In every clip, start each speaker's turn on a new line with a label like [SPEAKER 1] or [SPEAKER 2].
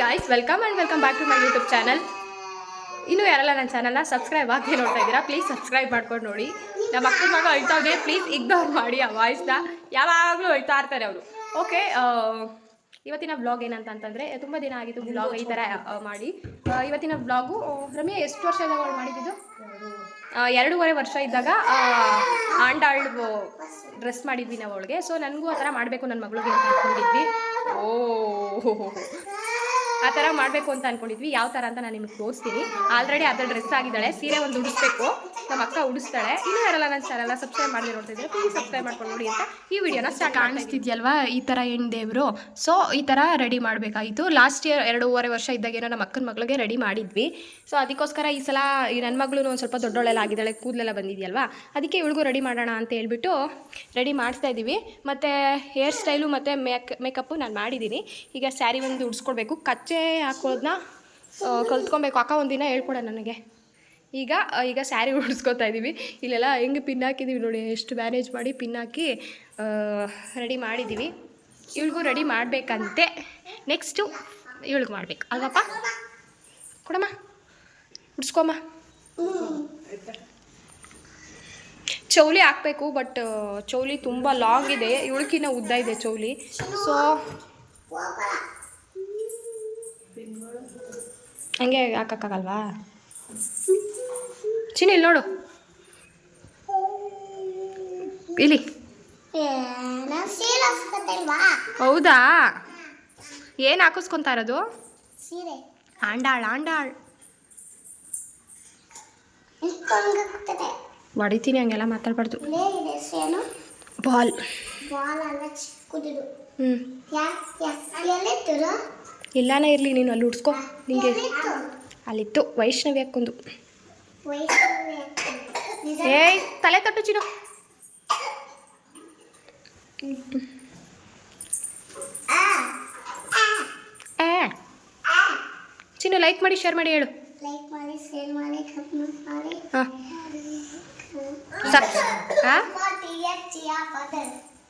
[SPEAKER 1] Guys welcome and welcome back to my YouTube channel ಇನ್ನೂ ಯಾರಲ್ಲ ನನ್ನ ಚಾನಲ್ನ ಸಬ್ಸ್ಕ್ರೈಬ್ ಆಗಿ ನೋಡ್ತಾ ಇದ್ದೀರಾ ಪ್ಲೀಸ್ ಸಬ್ಸ್ಕ್ರೈಬ್ ಮಾಡ್ಕೊಂಡು ನೋಡಿ. ನಮ್ಮ ಅಕ್ಕನ ಮಗ ಅಳ್ತಾ ಇದೆ ಪ್ಲೀಸ್ ಇಗ್ನೋರ್ ಮಾಡಿ ಆ ವಾಯ್ಸ್ನ ಯಾವಾಗಲೂ ಅಳ್ತಾ ಇರ್ತಾರೆ ಅವರು. ಓಕೆ ಇವತ್ತಿನ ಬ್ಲಾಗ್ ಏನಂತ ಅಂತಂದರೆ ತುಂಬ ದಿನ ಆಗಿತ್ತು ಬ್ಲಾಗ್ ಈ ಥರ ಮಾಡಿ. ಇವತ್ತಿನ ಬ್ಲಾಗು ರಮ್ಯಾ, ಎಷ್ಟು ವರ್ಷ ಇದ್ದಾಗ ಅವ್ಳು ಮಾಡಿದ್ದು? ಎರಡೂವರೆ ವರ್ಷ ಇದ್ದಾಗ ಆಂಡಾಳು ಡ್ರೆಸ್ ಮಾಡಿದ್ವಿ ನಾವು ಅವಳಿಗೆ. ಸೊ ನನಗೂ ಆ ಥರ ಮಾಡಬೇಕು ನನ್ನ ಮಗಳಿಗೆ ಅಂತ ಅಂದ್ಕೊಂಡಿದ್ವಿ. ಓ ಆ ಥರ ಮಾಡಬೇಕು ಅಂತ ಅನ್ಕೊಂಡಿದ್ವಿ. ಯಾವ ಥರ ಅಂತ ನಾನು ನಿಮಗೆ ತೋರಿಸ್ತೀನಿ. ಆಲ್ರೆಡಿ ಅದ್ರ ಡ್ರೆಸ್ ಆಗಿದ್ದಾಳೆ. ಸೀರೆ ಒಂದು ಉಡಿಸ್ಬೇಕು. ನಮ್ಮ ಅಕ್ಕ ಉಡಿಸ್ತಾಳೆ. ಇನ್ನೂ ಯಾರಲ್ಲ ನನ್ನ ಚಾನಲ್ನ ಸಬ್ಸ್ಕ್ರೈಬ್ ಮಾಡಿ ನೋಡ್ತಿದ್ರೆ ಪ್ಲೀಸ್ ಸಬ್ಸ್ಕ್ರೈಬ್ ಮಾಡ್ಕೊಂಡು ನೋಡಿ ಅಂತ ಈ ವಿಡಿಯೋನ ಸ್ಟಾರ್ಟ್ ಕಾಣಿಸ್ತಿದ್ಯಲ್ವಾ ಈ ಥರ ಹೆಣ್ಣು ದೇವರು? ಸೊ ಈ ಥರ ರೆಡಿ ಮಾಡಬೇಕಾಯಿತು. ಲಾಸ್ಟ್ ಇಯರ್ ಎರಡೂವರೆ ವರ್ಷ ಇದ್ದಾಗೇನೋ ನಮ್ಮ ಅಕ್ಕನ ಮಗಳಿಗೆ ರೆಡಿ ಮಾಡಿದ್ವಿ. ಸೊ ಅದಕ್ಕೋಸ್ಕರ ಈ ಸಲ ಈ ನನ್ನ ಮಗಳು ಒಂದು ಸ್ವಲ್ಪ ದೊಡ್ಡವಳೆಲ್ಲ ಆಗಿದ್ದಾಳೆ. ಕೂದಲೆಲ್ಲ ಬಂದಿದೆಯಲ್ವಾ? ಅದಕ್ಕೆ ಇವಳಿಗೂ ರೆಡಿ ಮಾಡೋಣ ಅಂತ ಹೇಳ್ಬಿಟ್ಟು ರೆಡಿ ಮಾಡಿಸ್ತಾ ಇದ್ದೀವಿ ಮತ್ತು ಹೇರ್ ಸ್ಟೈಲು ಮತ್ತು ಮೇಕ್ ಮೇಕಪ್ಪು ನಾನು ಮಾಡಿದ್ದೀನಿ. ಈಗ ಸ್ಯಾರಿ ಒಂದು ಉಡ್ಸ್ಕೊಳ್ಬೇಕು ಕಚ್ಚೆ ಹಾಕೋದನ್ನ ಕಲ್ತ್ಕೊಬೇಕು. ಅಕ್ಕ ಒಂದಿನ ಹೇಳ್ಕೊಡ ನನಗೆ. ಈಗ ಈಗ ಸ್ಯಾರಿ ಉಡಿಸ್ಕೊತಾ ಇದ್ದೀವಿ ಇಲ್ಲೆಲ್ಲ ಹೆಂಗೆ ಪಿನ್ ಹಾಕಿದ್ದೀವಿ ನೋಡಿ, ಎಷ್ಟು ಮ್ಯಾನೇಜ್ ಮಾಡಿ ಪಿನ್ ಹಾಕಿ ರೆಡಿ ಮಾಡಿದ್ದೀವಿ ಇವಳಿಗೂ ರೆಡಿ ಮಾಡಬೇಕಂತೆ. ನೆಕ್ಸ್ಟು ಇವಳಿಗೆ ಮಾಡ್ಬೇಕು. ಅಲ್ವಪ್ಪ? ಕೊಡಮ್ಮ. ಉಡ್ಸ್ಕೊಮ್ಮ. ಚೌಲಿ ಹಾಕಬೇಕು ಬಟ್ ಚೌಲಿ ತುಂಬ ಲಾಂಗ್ ಇದೆ. ಇವಳಕಿನ್ನ ಉದ್ದ ಇದೆ ಚೌಲಿ. ಸೊ ಹಂಗೆ ಹಾಕಕ್ಕಾಗಲ್ವಾ? ಚಿನ್ನ ಇಲ್ಲಿ ನೋಡು. ಇಲ್ಲಿ. ಹೌದಾ? ಏನು ಹಾಕಿಸ್ಕೊಂತಾ ಇರೋದು?
[SPEAKER 2] ಸೀರೆ.
[SPEAKER 1] ಆಂಡಾಳ್ ಆಂಡಾಳ್. ಹೊಡಿತೀನಿ ಹಂಗೆಲ್ಲ ಮಾತಾಡ್ಬಾರ್ದು. ಬಾಲ್. ಹ್ಞೂ ಎಲ್ಲಾನೇ ಇರಲಿ ನೀನು ಅಲ್ಲಿ ಉಡ್ಸ್ಕೊ. ನಿಂಗೆ ಅಲ್ಲಿತ್ತು ವೈಷ್ಣವಿ ಹಾಕ್ಕೊಂಡು ಏಯ್ ತಲೆ ತಟ್ಟು ಚಿನ್ನು. ಚಿನ್ನು ಲೈಕ್ ಮಾಡಿ ಶೇರ್ ಮಾಡಿ ಹೇಳು. ಹಾಂ.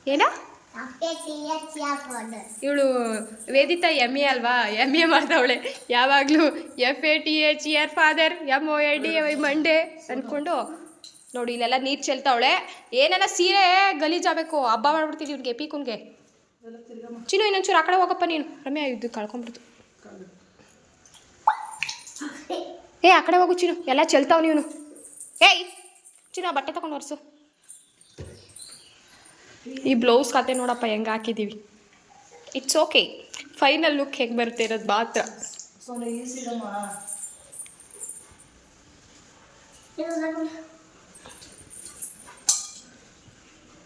[SPEAKER 1] ಏನ? ಇವಳು ವೇದಿತಾ ಎಂ ಎ ಅಲ್ವಾ? ಎಂ ಎ ಮಾಡ್ತಾವಳೆ ಯಾವಾಗಲೂ F A T H E R father M O A D Y Monday ಅಂದ್ಕೊಂಡು ನೋಡಿ, ಇಲ್ಲೆಲ್ಲ ನೀರು ಚೆಲ್ತಾವಳೆ. ಏನನ್ನ ಸೀರೆ ಗಲೀಜಾಗಬೇಕು ಹಬ್ಬ ಮಾಡ್ಬಿಡ್ತೀವಿ ಇವ್ನಿಗೆ, ಪೀಕುನ್ಗೆ. ಚಿನ್ನು, ಇನ್ನೊಂಚೂರು ಆ ಕಡೆ ಹೋಗಪ್ಪ ನೀನು. ರಮ್ಯಾ, ಇದು ಕಳ್ಕೊಂಬಿಡ್ತು ಏ, ಆ ಕಡೆ ಹೋಗು ಚಿನ್ನು. ಎಲ್ಲ ಚೆಲ್ತಾವ್ ನೀನು. ಏಯ್, ಚಿನ್ನು ಬಟ್ಟೆ ತಗೊಂಡು ಒರೆಸು. ಈ ಬ್ಲೌಸ್ ಕತೆ ನೋಡಪ್ಪ ಹೆಂಗೆ ಹಾಕಿದ್ದೀವಿ ಇಟ್ಸ್ ಓಕೆ ಫೈನಲ್ ಲುಕ್ ಹೇಗೆ ಬರುತ್ತೆ ಇರೋದು ಮಾತ್ರ.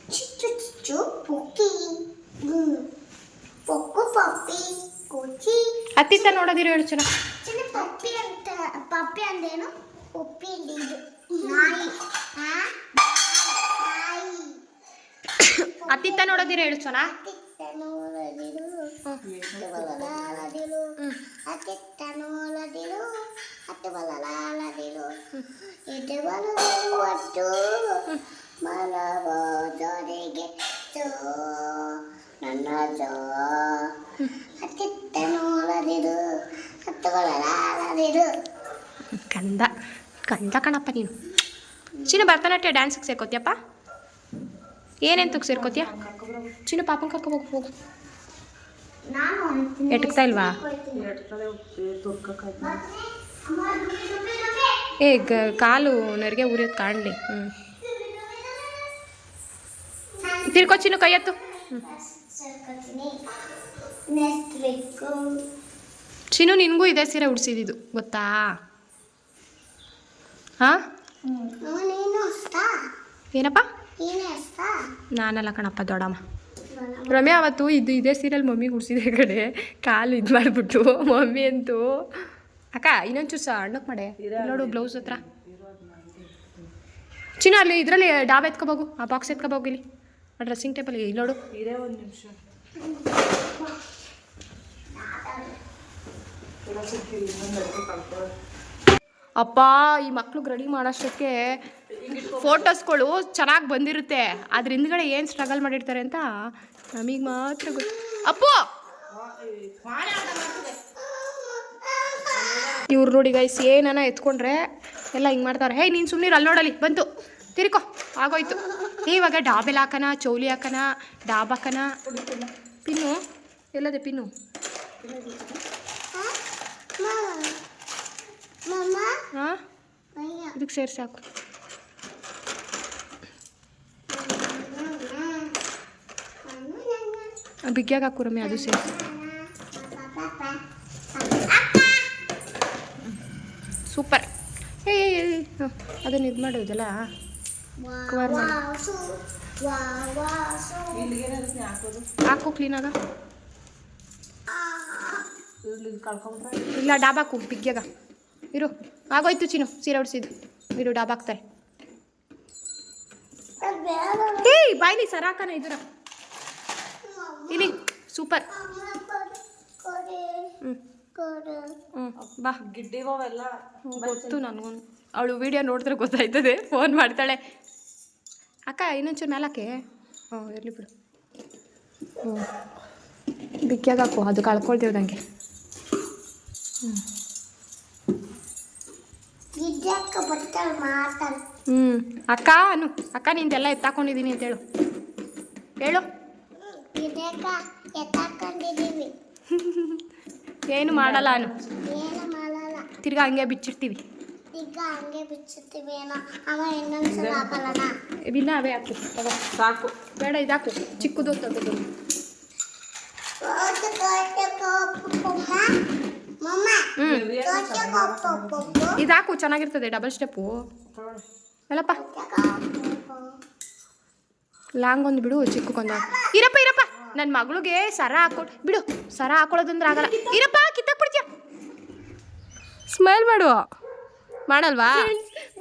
[SPEAKER 2] ಚಿಚ್ಚು ಚಿಚ್ಚು ಪುಕ್ಕಿ ಹ್ಮ್. ಪೊಕ್ಕು ಪಪ್ಪಿ ಕುಚಿ
[SPEAKER 1] ಅತ್ತಿತ್ತ ನೋಡೋದಿರೋ ಹೇಳು ಚೆನ್ನ
[SPEAKER 2] ಚಿನ್ನ ಪಪ್ಪಿ ಅಂತ, ಪಪ್ಪಿ ಅಂದೇನು ಪಪ್ಪಿ ಇದು ನಾಯಿ. ಆ? ನಾಯಿ
[SPEAKER 1] ಅತ್ತಿತ್ತ ನೋಡೋದಿರ ಹೇಳು
[SPEAKER 2] ತೋ ನನ್ನ ಜೋ ಅತ್ತಿತ್ತನೋಲದಿರು ಅತ್ತಬಲಲಾಲದಿರು
[SPEAKER 1] ಕಂದ. ಕಂದ ಕಣಪ್ಪ ನೀನು. ಚಿನ್ನ ಭರತನಾಟ್ಯ ಡ್ಯಾನ್ಸಿಗೆ ಸೇರ್ಕೋತಿಯಪ್ಪ? ಏನೆಂತಕ್ಕೆ ಸೇರ್ಕೋತಿಯ ಚಿನ್ನು ಪಾಪನ್ ಕರ್ಕೊ ಹೋಗು ಹೋಗು. ಎಟಕ್ತಾ ಇಲ್ವಾ? ಏ ಗ ಕಾಲು ನರಿಗೆ ಉರಿಯೋದು ಕಾಣಲಿ ಹ್ಞೂ ತಿರ್ಕೋ ಚಿನ್ನು ಕೈ ಎತ್ತು.
[SPEAKER 2] ಸರ್ಕೊತೀನಿ ನೆಕ್ಸ್ಟ್
[SPEAKER 1] ಚಿನ್ನು ನಿನಗೂ ಇದೇ ಸೀರೆ ಉಡ್ಸಿದ್ದು ಗೊತ್ತಾ? ಹಾಂ ಏನಪ್ಪ? ನಾನಲ್ಲ ಕಣಪ್ಪ ದೊಡ್ಡಮ್ಮ. ರಮ್ಯಾ ಅವತ್ತು ಇದು ಇದೇ ಸೀರಿಯಲ್ ಮಮ್ಮಿ ಉಡ್ಸಿದೆ ಕಡೆ ಕಾಲು ಇದು ಮಾಡಿಬಿಟ್ಟು ಮಮ್ಮಿ ಅಂತೂ. ಅಕ್ಕ ಇನ್ನೊಂಚೂರು ಸಹ ಅಣ್ಣಕ್ಕೆ ಮಾಡೆ. ನೋಡು ಬ್ಲೌಸ್ ಹತ್ರ. ಚಿನ್ನ ಅಲ್ಲಿ ಇದರಲ್ಲಿ ಡಾಬ್ ಎತ್ಕೋಬೋಗು. ಆ ಬಾಕ್ಸ್ ಎತ್ಕೋಬೋಗು ಇಲ್ಲಿ. ಆ ಡ್ರೆಸ್ಸಿಂಗ್ ಟೇಬಲ್ ಇಲ್ಲಿ ನೋಡು. ಅಪ್ಪ ಈ ಮಕ್ಳಿಗೆ ರೆಡಿ ಮಾಡೋಷ್ಟಕ್ಕೆ ಫೋಟೋಸ್ಗಳು ಚೆನ್ನಾಗಿ ಬಂದಿರುತ್ತೆ. ಅದ್ರ ಹಿಂದ್ಗಡೆ ಏನು ಸ್ಟ್ರಗಲ್ ಮಾಡಿರ್ತಾರೆ ಅಂತ ನಮಗೆ ಮಾತ್ರ ಗೊತ್ತು. ಅಪ್ಪು! ಇವ್ರು ನೋಡಿ ಗೈಸ್ ಏನಾನ ಎತ್ಕೊಂಡ್ರೆ ಎಲ್ಲ ಹಿಂಗೆ ಮಾಡ್ತಾರೆ. ಹೇ ನೀನು ಸುಮ್ಮನೆ ಅಲ್ಲಿ ನೋಡಲಿ ಬಂತು. ತಿರ್ಕೊ ಆಗೋಯ್ತು. ಇವಾಗ ಡಾಬೆಲ್ ಹಾಕನ ಚೌಲಿ ಹಾಕನ ಡಾಬ್ ಹಾಕನ. Pin ಎಲ್ಲದೆ pin? ಇದಕ್ಕೆ ಸೇರಿ ಸಾಕು ಬಿಗ್ಯಾಗ ಹಾಕು ರಮ್ಯ ಅದು ಸೇರಿಸಿ ಸೂಪರ್. ಏ ಅದನ್ನ ಇದು ಮಾಡೋದಲ್ಲ ಕವರ್ ಮಾಡಿ. ಹಾಕು ಕ್ಲೀನಾಗ ಇಲ್ಲ ಡಾಬಾಕು ಬಿಗ್ಯಾಗ ಇರು, ಆಗೋಯ್ತು ಚೀನು ಸೀರೆ ಉಡ್ಸಿದ್ದು. ಇರು ಡಾಬಾಕ್ತಾರೆ ಏಯ್, ಬಾಯ್ಲಿ ಸರಾಕನ ಇದುರ. ಇಲ್ಲಿ ಸೂಪರ್. ಹ್ಞೂ ಹ್ಞೂ ಬಾ.
[SPEAKER 3] ಗಿಡ್ಡಿಗೋವೆಲ್ಲ
[SPEAKER 1] ಗೊತ್ತು ನನಗೂ ಅವಳು ವಿಡಿಯೋ ನೋಡಿದ್ರೆ ಗೊತ್ತಾಯ್ತದೆ. ಫೋನ್ ಮಾಡ್ತಾಳೆ. ಅಕ್ಕ ಇನ್ನೊಂಚೂರು ಮೇಲಕ್ಕೆ. ಹ್ಞೂ ಇರಲಿ ಬಿಡು. ಹ್ಞೂ ಬಿಕ್ಕಿಯಾಗ ಹಾಕು ಅದು ಕಳ್ಕೊಳ್ತೀವಿ ನನಗೆ
[SPEAKER 2] ಗಿಡ್ಡಕ್ಕ ಬರ್ತಾಳೆ ಮಾತಾಡ.
[SPEAKER 1] ಹ್ಞೂ ಅಕ್ಕ ಅನು ಅಕ್ಕ ನಿಂದೆಲ್ಲ ಎತ್ತಾಕೊಂಡಿದ್ದೀನಿ ಅಂತ ಹೇಳು. ಹೇಳು. ಏನು ಮಾಡಲ್ಲ ಅನು.
[SPEAKER 2] ಏನು ಮಾಡಲ್ಲ.
[SPEAKER 1] ತಿರ್ಗಾ ಹಂಗೆ ಬಿಚ್ಚಿರ್ತೀವಿ
[SPEAKER 2] ತಿರ್ಗಾ ಹಂಗೆ ಬಿಚ್ಚುತ್ತೀವಿ ನಾ ಅವ
[SPEAKER 1] ಹಾಕು. ತಗೋ.
[SPEAKER 3] ಸಾಕು.
[SPEAKER 1] ಬೇಡ ಇದಾಕು. ಚಿಕ್ಕದು ತಗೋದು
[SPEAKER 2] ಮಮ್ಮ
[SPEAKER 1] ಹ್ಞೂ
[SPEAKER 2] ತೋಟಕ್ಕೆ
[SPEAKER 1] ಇದಾಕು ಚೆನ್ನಾಗಿರ್ತದೆ ಡಬಲ್ ಸ್ಟೆಪ್ಪು ಅಲ್ಲಪ್ಪ ಲಾಂಗ್ ಒಂದು ಬಿಡು ಚಿಕ್ಕಕ್ಕೊಂದು ಇರಪ್ಪ ಇರಪ್ಪ. ನನ್ನ ಮಗಳಿಗೆ ಸರ ಹಾಕೊ ಬಿಡು ಸರ ಹಾಕೊಳ್ಳೋದಂದ್ರೆ ಆಗಲ್ಲ. ಇರಪ್ಪ ಕಿತ್ತಾಕ್ ಬಿಡ್ತೀಯ ಸ್ಮೈಲ್ ಮಾಡು. ಮಾಡಲ್ವಾ?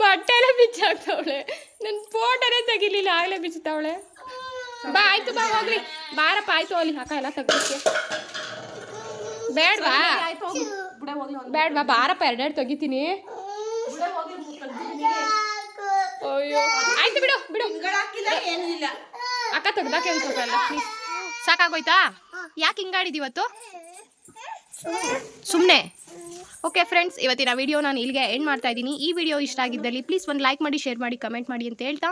[SPEAKER 1] ಬಟ್ಟೆ ಎಲ್ಲ ಬಿಚ್ಚಾಕ್ತವಳೆ. ನನ್ನ ಫೋಟೋನೇ ತೆಗಿಲಿಲ್ಲ ಆಗಲೇ ಬಿಚ್ಚುತ್ತಾವಳೆ ಬಾ ಆಯ್ತು ಬಾ ಹೋಗ್ಲಿ. ಬಾರಪ್ಪ ಆಯ್ತು ಅಲ್ಲಿ ಹಾಕ ಎಲ್ಲ ತೆಗ್ದಕ್ಕೆ. ಬೇಡವಾ? ಬೇಡವಾ? ಬಾರಪ್ಪ ಎರಡೆರಡು ತೆಗಿತೀನಿ. ಅಯ್ಯೋ. ಆಯ್ತು ಬಿಡು ಬಿಡು.
[SPEAKER 3] ಏನಿಲ್ಲ
[SPEAKER 1] ಅಕ್ಕ ತೆಗ್ದಾಕೆ ಪ್ಲೀಸ್ ಸಾಕಾಗೋಯ್ತಾ? ಯಾಕೆ ಹಿಂಗಾಡಿದಿವತ್ತು ಸುಮ್ಮನೆ ಓಕೆ ಫ್ರೆಂಡ್ಸ್ ಇವತ್ತಿನ ವಿಡಿಯೋ ನಾನು ಇಲ್ಲಿಗೆ ಎಂಡ್ ಮಾಡ್ತಾ ಇದ್ದೀನಿ. ಈ ವಿಡಿಯೋ ಇಷ್ಟ ಆಗಿದ್ದಲ್ಲಿ ಪ್ಲೀಸ್ ಒಂದು ಲೈಕ್ ಮಾಡಿ ಶೇರ್ ಮಾಡಿ ಕಮೆಂಟ್ ಮಾಡಿ ಅಂತ ಹೇಳ್ತಾ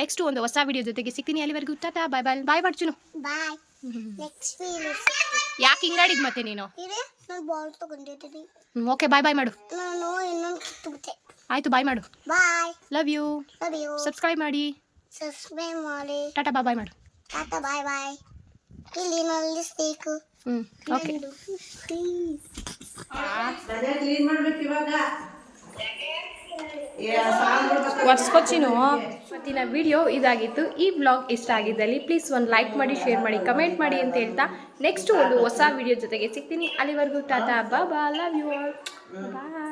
[SPEAKER 1] ನೆಕ್ಸ್ಟ್ ಒಂದು ಹೊಸ ವಿಡಿಯೋ ಜೊತೆಗೆ ಸಿಗ್ತೀನಿ ಅಲ್ಲಿವರೆಗೂ. ಟಾಟಾ ಬಾಯ್ ಬಾಯ್ ಬಾಯ್ ಮಾಡ್ಚುನು ಯಾಕೆ ಹಿಂಗಾಡಿದ್ ಮತ್ತೆ ನೀನು?
[SPEAKER 2] ಇದೆ ನಾನು ಬಾಲ್ ತಗೊಂಡಿದ್ದೀನಿ.
[SPEAKER 1] ಓಕೆ ಬಾಯ್ ಬಾಯ್ ಮಾಡು.
[SPEAKER 2] ಆಯ್ತು ಇನ್ನೊಂದು ಕಿತ್ತುಬಿಟ್ಟೆ.
[SPEAKER 1] ಆಯಿತು ಬಾಯ್ ಮಾಡು.
[SPEAKER 2] Bye
[SPEAKER 1] love you
[SPEAKER 2] love you
[SPEAKER 1] subscribe ಮಾಡಿ.
[SPEAKER 2] ಸಬ್ಸ್ಕ್ರೈಬ್ ಮಾಡಿ.
[SPEAKER 1] ಟಾಟಾ ಬಾಯ್ ಬಾಯ್ ಮಾಡು.
[SPEAKER 2] ಟಾಟಾ ಬಾಯ್ ಬಾಯ್ ಇಲ್ಲಿ ನಲ್ಲಿ ಸ್ಟೇಕು
[SPEAKER 1] ಹ್ಞೂ ಓಕೆ
[SPEAKER 3] ಕ್ಲೀನ್ ಮಾಡ್ಬೇಕು ಇವಾಗ.
[SPEAKER 1] ವರ್ಷಕೊಚ್ಚಿನು ಇವತ್ತಿನ ವಿಡಿಯೋ ಇದಾಗಿತ್ತು. ಈ ಬ್ಲಾಗ್ ಇಷ್ಟ ಆಗಿದ್ದಲ್ಲಿ ಪ್ಲೀಸ್ ಒಂದು ಲೈಕ್ ಮಾಡಿ ಶೇರ್ ಮಾಡಿ ಕಮೆಂಟ್ ಮಾಡಿ ಅಂತ ಹೇಳ್ತಾ ನೆಕ್ಸ್ಟ್ ಒಂದು ಹೊಸ ವಿಡಿಯೋ ಜೊತೆಗೆ ಸಿಗ್ತೀನಿ. ಅಲ್ಲಿವರೆಗೂ ಟಾಟಾ ಬಾ ಬಾ ಲವ್ ಯು ಆಲ್ ಬಾಯ್